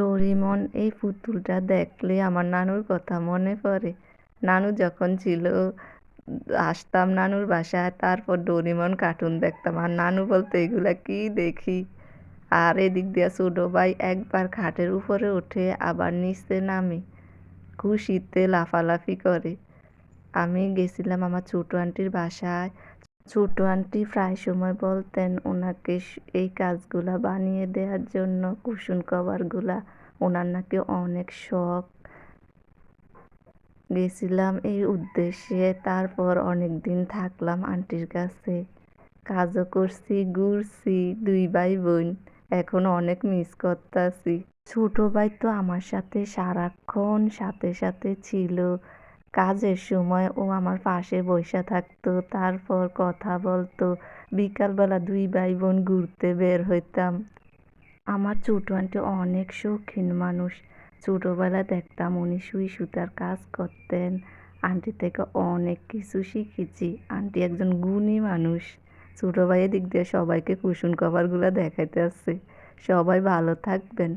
Doraemon এই পুতুলটা দেখলে আমার নানুর কথা মনে পড়ে। নানু যখন ছিল, আসতাম নানুর বাসায়, তারপর ডোরিমন কার্টুন দেখতাম। আর নানু বলতো, এগুলা কি দেখি? আর এদিক দিয়ে ছোটো ভাই একবার খাটের উপরে ওঠে আবার নিচে নামে, খুশিতে লাফালাফি করে। আমি গেছিলাম আমার ছোটো আন্টির বাসায়। ছোটো আন্টি প্রায় সময় বলতেন, ওনাকে এই কাজগুলা বানিয়ে দেওয়ার জন্য কুশন কভারগুলা ওনার নাকি অনেক শখ। গেছিলাম এই উদ্দেশ্যে, তারপর অনেক দিন থাকলাম আন্টির কাছে। কাজও করছি, ঘুরছি, দুই ভাই বোন এখন অনেক মিস করতেছি। ছোট ভাই তো আমার সাথে সারাক্ষণ সাথে সাথে ছিল। কাজের সময় ও আমার পাশে বসে থাকতো। তারপর কথা বলতো। বিকালবেলা দুই ভাই বোন ঘুরতে বের হইতাম। আমার ছোট আন্টি অনেক শৌখিন মানুষ। ছোটোবেলায় দেখতাম উনি সুই সুতার কাজ করতেন। আন্টি থেকে অনেক কিছু শিখেছি। আন্টি একজন গুণী মানুষ। ছোটো ভাইয়ের দিক দিয়ে সবাইকে কুশন কভারগুলো দেখাইতে আসছে সবাই ভালো থাকবেন।